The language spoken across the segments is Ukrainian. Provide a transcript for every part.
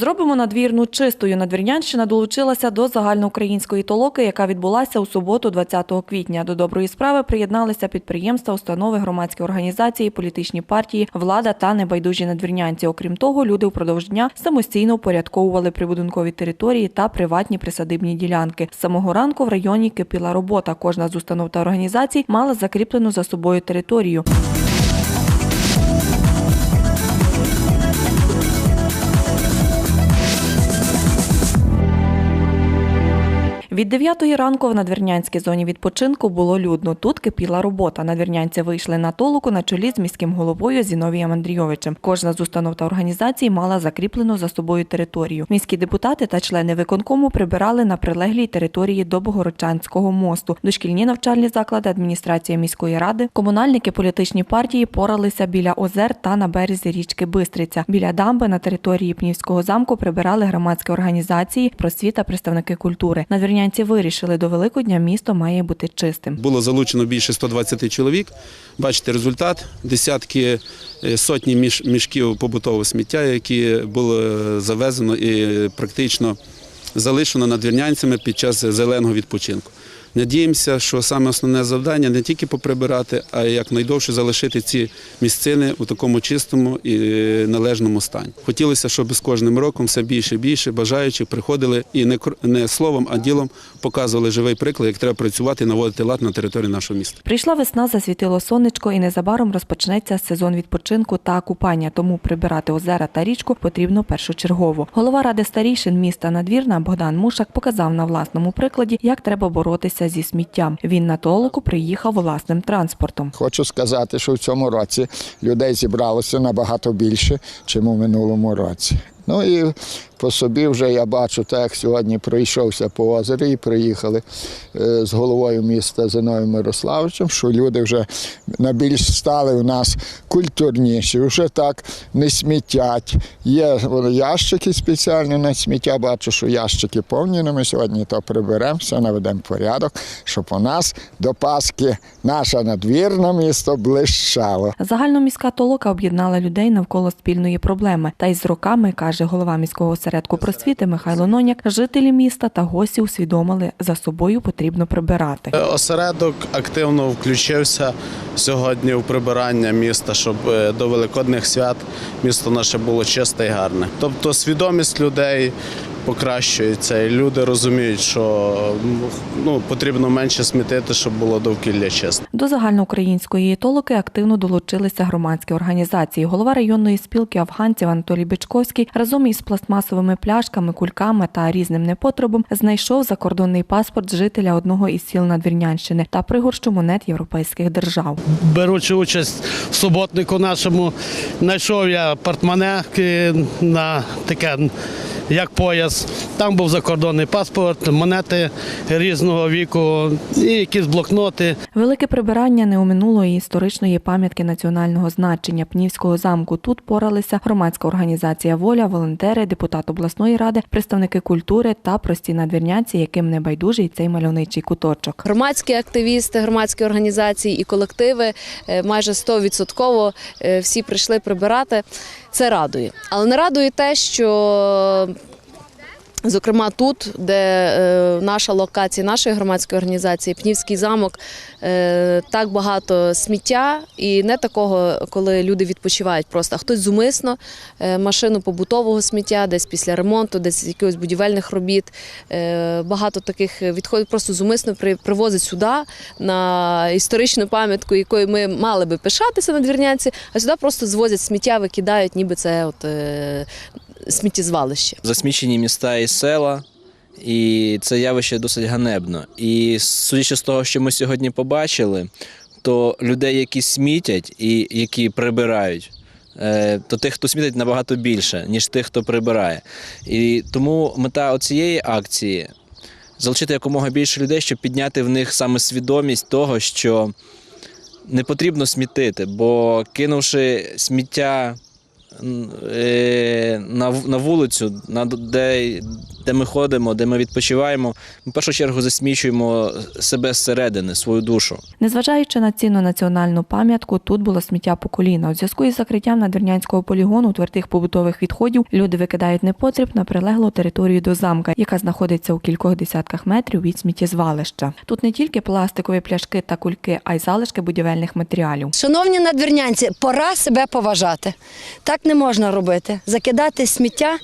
Зробимо надвірну чистою. Надвірнянщина долучилася до загальноукраїнської толоки, яка відбулася у суботу, 20 квітня. До доброї справи приєдналися підприємства, установи, громадські організації, політичні партії, влада та небайдужі надвірнянці. Окрім того, люди впродовж дня самостійно упорядковували прибудинкові території та приватні присадибні ділянки. З самого ранку в районі кипіла робота. Кожна з установ та організацій мала закріплену за собою територію. Від 9 ранку в надвірнянській зоні відпочинку було людно. Тут кипіла робота. Надвірнянці вийшли на толоку на чолі з міським головою Зіновієм Андрійовичем. Кожна з установ та організацій мала закріплену за собою територію. Міські депутати та члени виконкому прибирали на прилеглій території до Богородчанського мосту. Дошкільні навчальні заклади, адміністрація міської ради, комунальники, політичні партії поралися біля озер та на березі річки Бистриця. Біля дамби на території Пнівського замку прибирали громадські організації, просвіта, представники культури. Надвірнянці вирішили, до Великодня місто має бути чистим. Було залучено більше 120 чоловік. Бачите результат. Десятки е, сотні мішків побутового сміття, які було е, завезено і практично залишено надвірнянцями під час зеленого відпочинку. Надіємося, що саме основне завдання не тільки поприбирати, а й якнайдовше залишити ці місцини у такому чистому і е, належному стані. Хотілося, щоб з кожним роком все більше і більше бажаючих приходили і не словом, а ділом показували живий приклад, як треба працювати і наводити лад на території нашого міста. Прийшла весна, засвітило сонечко, і незабаром розпочнеться сезон відпочинку та купання. Тому прибирати озера та річку потрібно першочергово. Голова ради старішин міста Надвірна Богдан Мушак показав на власному прикладі, як треба боротися зі сміттям. Він на толоку приїхав власним транспортом. Хочу сказати, що в цьому році людей зібралося набагато більше, ніж у минулому році. Ну і по собі вже я бачу, так як сьогодні пройшовся по озері і приїхали е, з головою міста Зиновим Мирославовичем, що люди вже на більш стали у нас культурніші, вже так не смітять. Є ящики спеціальні на сміття, бачу, що ящики повні, ну, ми сьогодні то приберемо, все наведемо порядок, щоб у нас до Пасхи наше надвірне місто блищало. Загальноміська толока об'єднала людей навколо спільної проблеми. Та й з роками, каже голова міського осередку просвіти Михайло Ноняк, жителі міста та гості усвідомили, за собою потрібно прибирати. Осередок активно включився сьогодні в прибирання міста, щоб е, до великодних свят місто наше було чисте і гарне. Тобто свідомість людей покращується, і люди розуміють, що ну, потрібно менше смітити, щоб було довкілля чисте. До загальноукраїнської толоки активно долучилися громадські організації. Голова районної спілки афганців Анатолій Бичковський разом із пластмасовими пляшками, кульками та різним непотребом знайшов закордонний паспорт жителя одного із сіл Надвірнянщини та пригорщу монет європейських держав. беручи участь в суботнику нашому, знайшов я портмоне на таке, як пояс. Там був закордонний паспорт, монети різного віку, і якісь блокноти. Велике прибирання не оминуло і історичної пам'ятки національного значення Пнівського замку. Тут поралися громадська організація Воля, волонтери, депутат обласної ради, представники культури та прості надвірнянці, яким не байдужий цей мальовничий куточок. Громадські активісти, громадські організації і колективи е, майже 100% е, всі прийшли прибирати. Це радує. Але не радує те, що. Зокрема, тут, де е, наша локація нашої громадської організації, Пнівський замок, е, так багато сміття, і не такого, коли люди відпочивають просто, а хтось зумисно е, машину побутового сміття, десь після ремонту, десь якихось будівельних робіт. Багато таких відходів просто зумисно при, привозить сюди на історичну пам'ятку, якою ми мали би пишатися на двірнянці, а сюди просто звозять сміття, викидають, ніби це от, сміттєзвалище. засмічені міста і села, і це явище досить ганебно. І судячи з того, що ми сьогодні побачили, то людей, які смітять і які прибирають. е, То тих, хто смітить, набагато більше, ніж тих, хто прибирає. І тому мета цієї акції залучити якомога більше людей, щоб підняти в них саме свідомість того, що не потрібно смітити, бо кинувши сміття на, в- на вулицю, на де де ми ходимо, де ми відпочиваємо, ми в першу чергу засмічуємо себе зсередини, свою душу. Незважаючи на цінну національну пам'ятку, тут було сміття по коліна. У зв'язку із закриттям надвірнянського полігону твердих побутових відходів люди викидають непотріб на прилеглу територію до замка, яка знаходиться у кількох десятках метрів від сміттєзвалища. Тут не тільки пластикові пляшки та кульки, а й залишки будівельних матеріалів. Шановні надвірнянці, пора себе поважати. Так не можна робити. Закидати сміття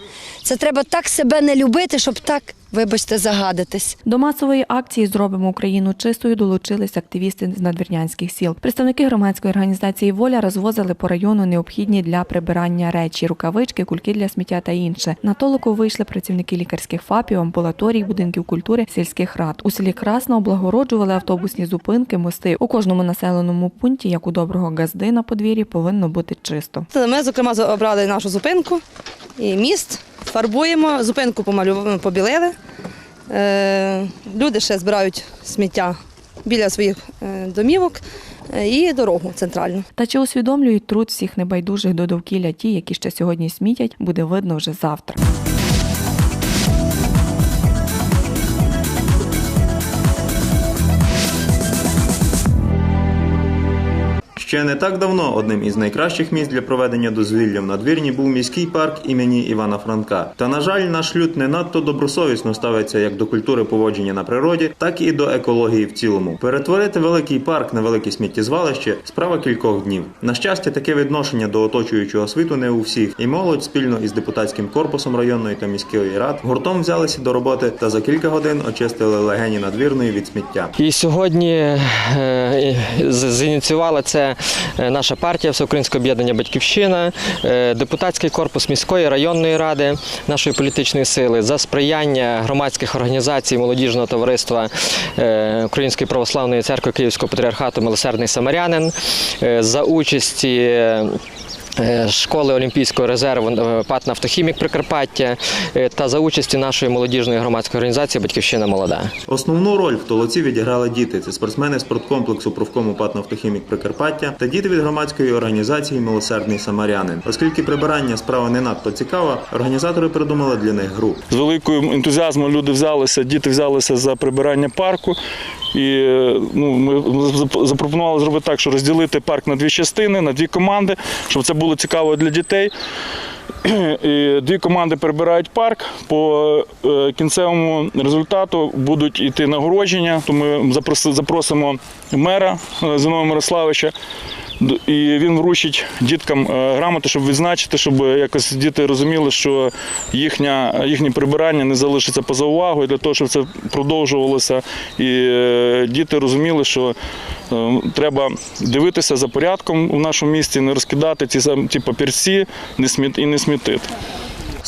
це треба так себе не любити, щоб так, вибачте, загадитись. До масової акції Зробимо Україну чистою долучились активісти з надвірнянських сіл. Представники громадської організації Воля розвозили по району необхідні для прибирання речі, рукавички, кульки для сміття та інше. На толоку вийшли працівники лікарських ФАПів, амбулаторій, будинків культури, сільських рад. У селі Красна облагороджували автобусні зупинки, мости. У кожному населеному пункті, як у доброго газди на подвір'ї, повинно бути чисто. Ми, зокрема, обрали нашу зупинку міст, фарбуємо, зупинку помалюємо, побілили. Е, люди ще збирають сміття біля своїх е, домівок е, і дорогу центральну. Та чи усвідомлюють труд всіх небайдужих до довкілля ті, які ще сьогодні смітять, буде видно вже завтра. Ще не так давно одним із найкращих місць для проведення дозвілля в надвірні був міський парк імені Івана Франка. Та на жаль, наш люд не надто добросовісно ставиться як до культури поводження на природі, так і до екології в цілому. Перетворити великий парк на велике сміттєзвалище справа кількох днів. На щастя, таке відношення до оточуючого світу не у всіх, і молодь спільно із депутатським корпусом районної та міської рад гуртом взялися до роботи та за кілька годин очистили легені надвірної від сміття. І сьогодні е, з- зініціювала це е, наша партія Всеукраїнське об'єднання Батьківщина, е, депутатський корпус міської районної ради нашої політичної сили за сприяння громадських організацій молодіжного товариства е, Української православної церкви Київського патріархату Милосердний Самарянин за участі. Е, Школи Олімпійського резерву е, ПАТ «Нафтохімік Прикарпаття е, та за участі нашої молодіжної громадської організації Батьківщина молода. Основну роль в толоці відіграли діти. Це спортсмени спорткомплексу профкому ПАТ «Нафтохімік Прикарпаття та діти від громадської організації Милосердний Самарянин. Оскільки прибирання справа не надто цікава, організатори придумали для них гру. З великою ентузіазмом люди взялися, діти взялися за прибирання парку. І ну, ми запропонували зробити так, що розділити парк на дві частини, на дві команди, щоб це було цікаво для дітей. І дві команди перебирають парк. По е, кінцевому результату будуть йти нагородження. То ми запросимо мера е, Мирославича. І він вручить діткам грамоту, щоб відзначити, щоб якось діти розуміли, що їхня, їхнє прибирання не залишиться поза увагою, для того, щоб це продовжувалося. І е, діти розуміли, що е, треба дивитися за порядком у нашому місті, не розкидати ці, сам- ті папірці не і не смітити.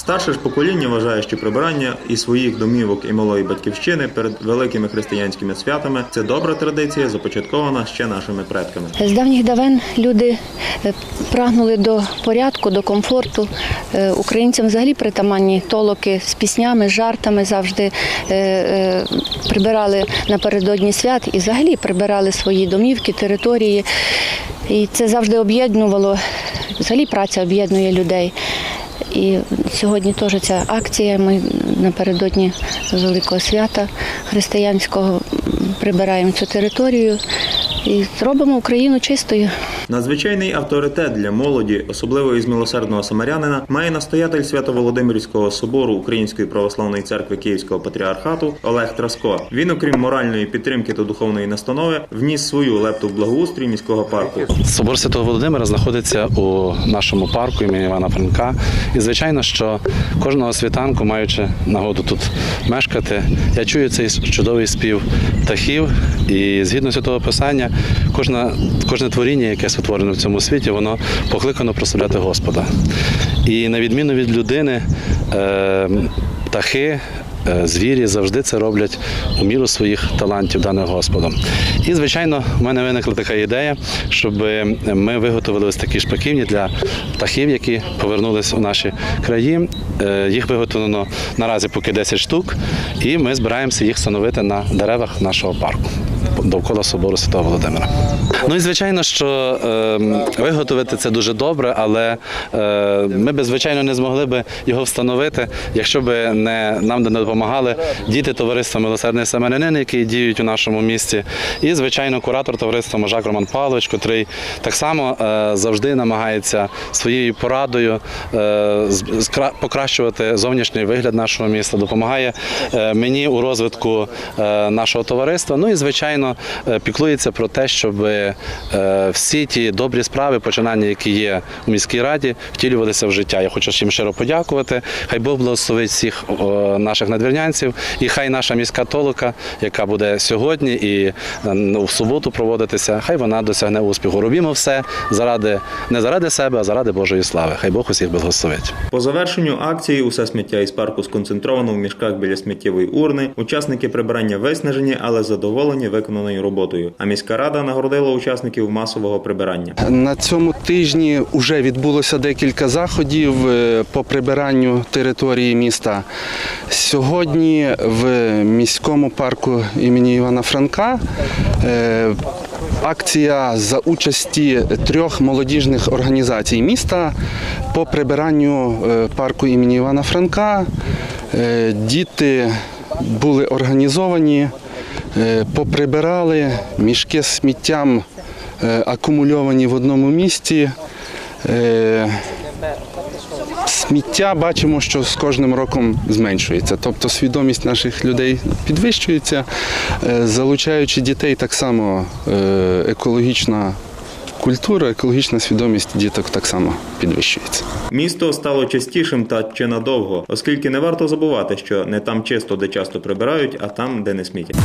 Старше ж покоління вважає, що прибирання і своїх домівок і малої батьківщини перед великими християнськими святами це добра традиція, започаткована ще нашими предками. З давніх давен люди е, прагнули до порядку, до комфорту. Е, Українцям взагалі притаманні толоки з піснями, жартами завжди е, прибирали напередодні свят і взагалі прибирали свої домівки, території. І це завжди об'єднувало. Взагалі праця об'єднує людей. І сьогодні теж ця акція. Ми напередодні великого свята християнського прибираємо цю територію і зробимо Україну чистою. Надзвичайний авторитет для молоді, особливо із милосердного самарянина, має настоятель Свято-Володимирського собору Української православної церкви Київського патріархату Олег Траско. Він, окрім моральної підтримки та духовної настанови, вніс свою лепту в благоустрій міського парку. Собор Святого Володимира знаходиться у нашому парку імені Івана Франка. І звичайно, що кожного світанку, маючи нагоду тут мешкати, я чую цей чудовий спів птахів. І згідно святого писання, кожна, кожне творіння, яке сотворене в цьому світі, воно покликано прославляти Господа. І на відміну від людини, е, птахи. е, Звірі завжди це роблять у міру своїх талантів, даних Господом. І, звичайно, в мене виникла така ідея, щоб ми виготовили ось такі шпаківні для птахів, які повернулись у наші краї. Е, Їх виготовлено наразі поки 10 штук, і ми збираємося їх встановити на деревах нашого парку. Довкола собору Святого Володимира. Ну і звичайно, що е, виготовити це дуже добре, але е, ми б звичайно не змогли би його встановити, якщо б не нам не допомагали діти товариства Милосердний Семенянин, які діють у нашому місті, і звичайно куратор товариства Можак Роман Павлович, котрий так само е, завжди намагається своєю порадою е, покращувати зовнішній вигляд нашого міста, допомагає е, мені у розвитку е, нашого товариства. Ну і звичайно е, піклується про те, щоб е, всі ті добрі справи, починання, які є у міській раді, втілювалися в життя. Я хочу всім щиро подякувати. Хай Бог благословить всіх наших надвірнянців, і хай наша міська толока, яка буде сьогодні і е, в суботу проводитися, хай вона досягне успіху. Робімо все заради не заради себе, а заради Божої слави. Хай Бог усіх благословить. По завершенню акції усе сміття із парку сконцентровано в мішках біля сміттєвої урни. Учасники прибирання виснажені, але задоволені виконаною роботою. А міська рада нагородила учасників масового прибирання. На цьому тижні вже відбулося декілька заходів е, по прибиранню території міста. Сьогодні в міському парку імені Івана Франка е, акція за участі трьох молодіжних організацій міста по прибиранню е, парку імені Івана Франка. Діти були організовані, поприбирали мішки з сміттям е, акумульовані в одному місці. Е, Сміття бачимо, що з кожним роком зменшується. Тобто свідомість наших людей підвищується, Е, залучаючи дітей, так само е, екологічна культура, екологічна свідомість діток так само підвищується. Місто стало чистішим та чи надовго, оскільки не варто забувати, що не там чисто, де часто прибирають, а там, де не смітять.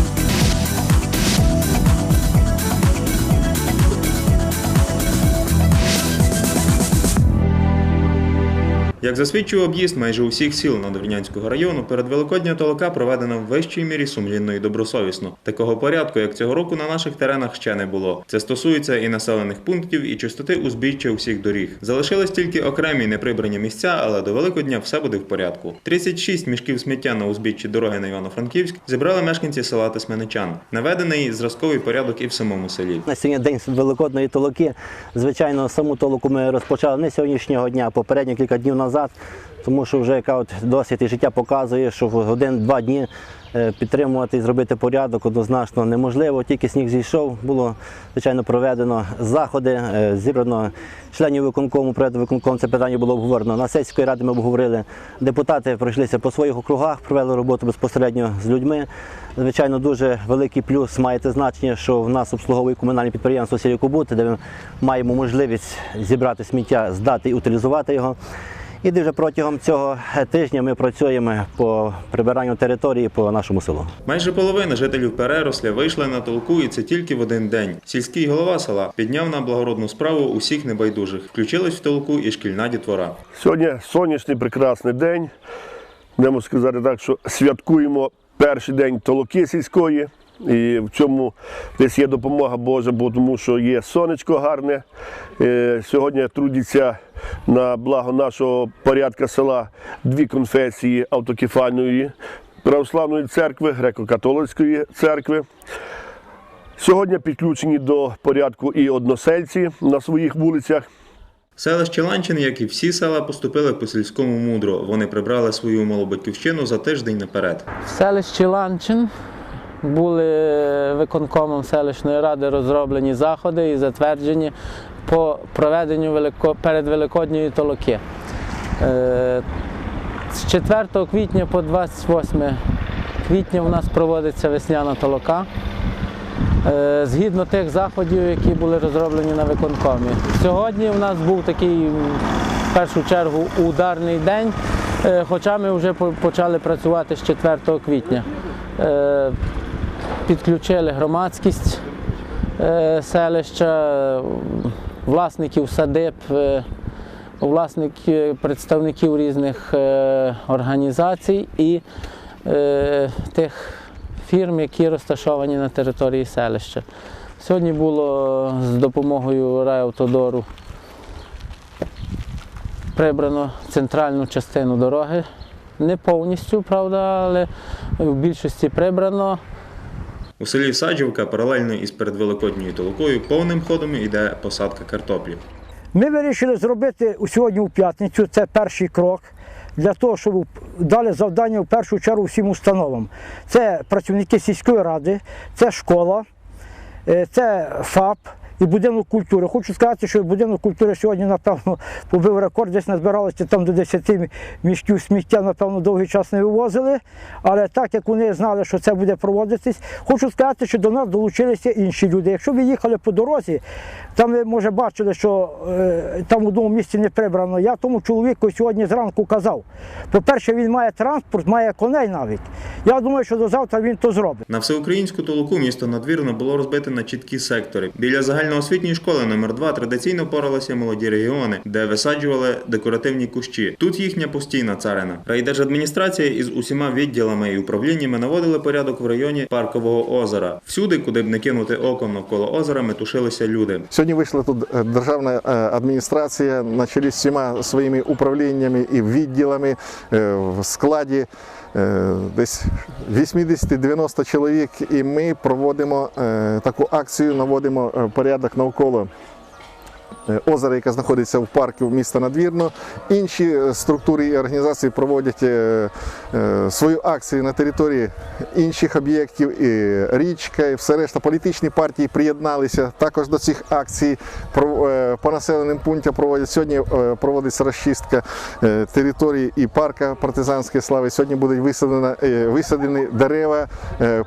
Як засвідчує об'їзд майже усіх сіл Надвірнянського району, перед Великодня толока проведена в вищій мірі сумлінно і добросовісно. Такого порядку, як цього року, на наших теренах ще не було. Це стосується і населених пунктів, і чистоти узбіччя усіх доріг. Залишились тільки окремі неприбрані місця, але до Великодня все буде в порядку. 36 мішків сміття на узбіччі дороги на Івано-Франківськ зібрали мешканці села Тисменичан. Наведений зразковий порядок і в самому селі. На сьогодні день великодної толоки. Звичайно, саму толоку ми розпочали не сьогоднішнього дня, а попередньо кілька днів назад, тому що вже яка от досвід і життя показує, що в один-два дні е, підтримувати і зробити порядок однозначно неможливо. Тільки сніг зійшов, було звичайно проведено заходи, е, зібрано членів виконкому, проєкту виконкому. Це питання було обговорено. На сесійської ради ми обговорили. Депутати пройшлися по своїх округах, провели роботу безпосередньо з людьми. Звичайно, дуже великий плюс має те значення, що в нас обслуговує комунальне підприємство «Сілікобут», де ми маємо можливість зібрати сміття, здати і утилізувати його. І вже протягом цього тижня ми працюємо по прибиранню території по нашому селу. Майже половина жителів Переросля вийшли на толку, і це тільки в один день. Сільський голова села підняв на благородну справу усіх небайдужих. Включилась в толку і шкільна дітвора. Сьогодні сонячний прекрасний день. Будемо сказати так, що святкуємо перший день толоки сільської. І в цьому десь є допомога Божа, бо тому що є сонечко гарне. Е, Сьогодні трудяться на благо нашого порядка села дві конфесії автокефальної православної церкви, греко-католицької церкви. Сьогодні підключені до порядку і односельці на своїх вулицях. Селище Ланчин, як і всі села, поступили по сільському мудро. Вони прибрали свою малу батьківщину за тиждень наперед. В селищі Ланчин були виконкомом селищної ради розроблені заходи і затверджені по проведенню велико... передвеликодньої толоки. Е, З 4 квітня по 28 квітня у нас проводиться весняна толока. Е, Згідно тих заходів, які були розроблені на виконкомі. Сьогодні у нас був такий в першу чергу ударний день, е, хоча ми вже почали працювати з 4 квітня. Е, Підключили громадськість е, селища, е, власників садиб, е, власників, представників різних е, організацій і е, тих фірм, які розташовані на території селища. Сьогодні було з допомогою райавтодору прибрано центральну частину дороги. Не повністю, правда, але в більшості прибрано. У селі Саджівка паралельно із передвеликодньою толокою повним ходом йде посадка картоплі. Ми вирішили зробити сьогодні у п'ятницю, це перший крок, для того, щоб дали завдання в першу чергу всім установам. Це працівники сільської ради, це школа, е, це ФАП і будинок культури. Хочу сказати, що будинок культури сьогодні, напевно, побив рекорд, десь назбиралося там до 10 мішків сміття, напевно, довгий час не вивозили. Але так як вони знали, що це буде проводитись, хочу сказати, що до нас долучилися інші люди. Якщо ви їхали по дорозі, там ви може бачили, що е, там в одному місці не прибрано. Я тому чоловіку сьогодні зранку казав. По-перше, він має транспорт, має коней навіть. Я думаю, що до завтра він то зробить. На всеукраїнську толоку місто надвірно було розбите на чіткі сектори. Біля загальноосвітньої школи номер 2 традиційно поралися молоді регіони, де висаджували декоративні кущі. Тут їхня постійна царина. Райдержадміністрація із усіма відділами і управліннями наводили порядок в районі Паркового озера. Всюди, куди б не кинути оком навколо озера, метушилися люди. Сьогодні вийшла тут е, державна е, адміністрація на чолі з всіма своїми управліннями і відділами е, в складі десь 80-90 чоловік. І ми проводимо таку акцію, наводимо порядок навколо. Е, Озера, яке знаходиться в парку міста Надвірно. Інші е, структури і організації проводять е, свою акцію на території інших об'єктів, і річка, і все решта. Політичні партії приєдналися також до цих акцій. По населеним пунктам проводять. Сьогодні проводиться розчистка території і парка партизанської слави. Сьогодні будуть висадені, дерева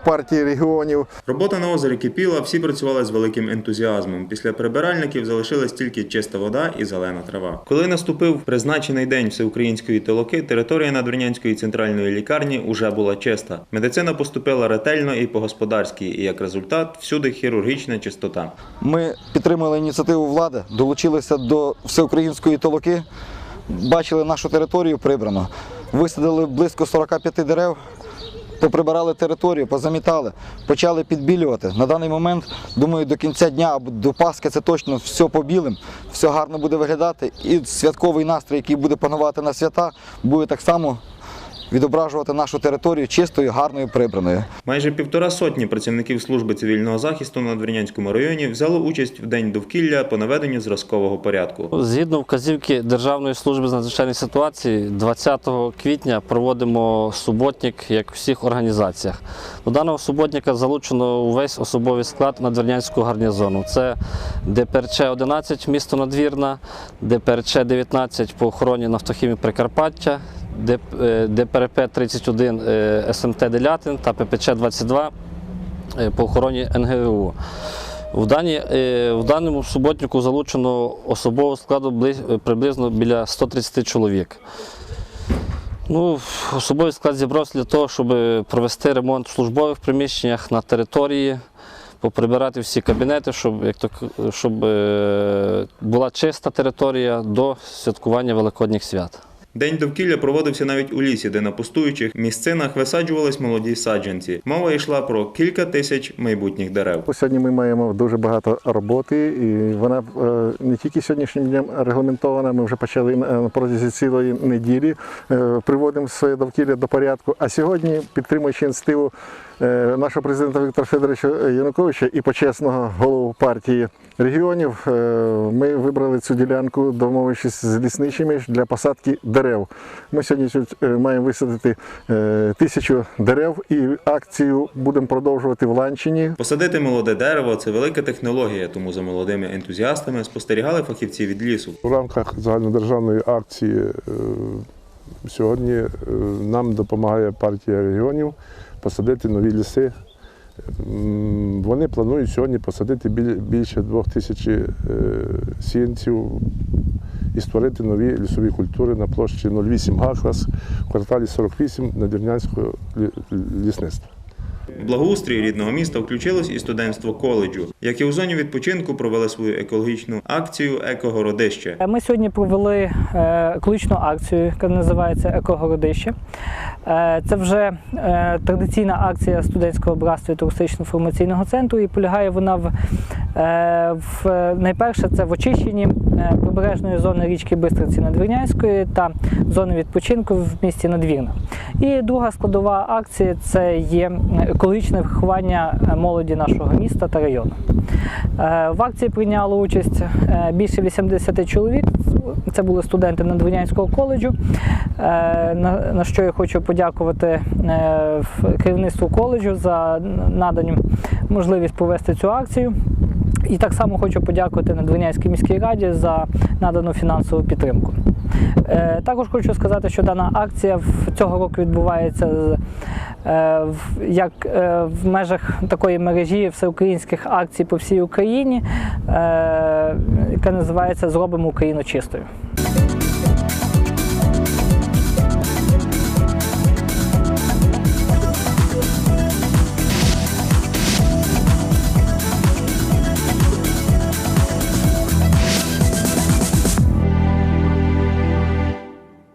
партії регіонів. Робота на озері кипіла, всі працювали з великим ентузіазмом. Після прибиральників залишилась тільки чиста вода і зелена трава. Коли наступив призначений день всеукраїнської толоки, територія надвірнянської центральної лікарні уже була чиста. Медицина поступила ретельно і по-господарськи, і як результат всюди хірургічна чистота. Ми підтримали ініціативу влади, долучилися до всеукраїнської толоки, бачили нашу територію прибрано, висадили близько 45 дерев, поприбирали територію, позамітали, почали підбілювати. На даний момент, думаю, до кінця дня або до Пасхи це точно все побілим, все гарно буде виглядати. І святковий настрій, який буде панувати на свята, буде так само відображувати нашу територію чистою, гарною, прибраною. Майже півтора сотні працівників служби цивільного захисту на Надвірнянському районі взяло участь в день довкілля по наведенню зразкового порядку. Згідно вказівки Державної служби з надзвичайних ситуацій, 20 квітня проводимо суботник, як у всіх організаціях. До даного суботника залучено увесь особовий склад Надвірнянського гарнізону. Це ДПРЧ 11 місто Надвірна, ДПРЧ 19 по охороні Нафтохімії Прикарпаття, ДП- е, ДПРП 31 е, СМТ Делятин та ППЧ 22 е, по охороні НГВУ. В, дані, в даному суботнику залучено особового складу приблизно біля 130 чоловік. Ну, особовий склад зібрався для того, щоб провести ремонт в службових приміщеннях на території, поприбирати всі кабінети, щоб, як то, щоб була чиста територія до святкування Великодніх свят. День довкілля проводився навіть у лісі, де на пустуючих місцинах висаджувались молоді саджанці. Мова йшла про кілька тисяч майбутніх дерев. Сьогодні ми маємо дуже багато роботи, і вона е, не тільки сьогоднішнім днем регламентована. Ми вже почали на протязі цілої неділі е, приводимо своє довкілля до порядку. А сьогодні, підтримуючи е, нашого президента Віктора Федоровича Януковича і почесного голову партії регіонів, е, ми вибрали цю ділянку, домовившись з лісничими для посадки дерев. Ми сьогодні тут, е, маємо висадити е, тисячу дерев і акцію будемо продовжувати в Ланчині. Посадити молоде дерево це велика технологія, тому за молодими ентузіастами спостерігали фахівці від лісу. У рамках загальнодержавної акції е, сьогодні е, нам допомагає партія регіонів посадити нові ліси. Вони планують сьогодні посадити більше двох тисяч е, сіянців і створити нові лісові культури на площі 08 Гахлас, в кварталі 48 Надвірнянського лі- лісництва. В благоустрій рідного міста включилось і студентство коледжу, які у зоні відпочинку провели свою екологічну акцію Екогородище. Ми сьогодні провели е, екологічну акцію, яка називається Екогородище. Е, Це вже е, традиційна акція студентського братства і туристично-інформаційного центру, і полягає вона в, е, в найперше це в очищенні е, прибережної зони річки Бистриці Надвірнянської та зони відпочинку в місті Надвірна. І друга складова акції це є екологічне виховання молоді нашого міста та району. Е, В акції прийняло участь е, більше 80 чоловік. Це були студенти Надвірнянського коледжу. Е, На що я хочу подякувати е, керівництву коледжу за надану можливість провести цю акцію. І так само хочу подякувати Надвірнянській міській раді за надану фінансову підтримку. Е, Також хочу сказати, що дана акція цього року відбувається з- е, як е, в межах такої мережі всеукраїнських акцій по всій Україні, е, яка називається Зробимо Україну чистою.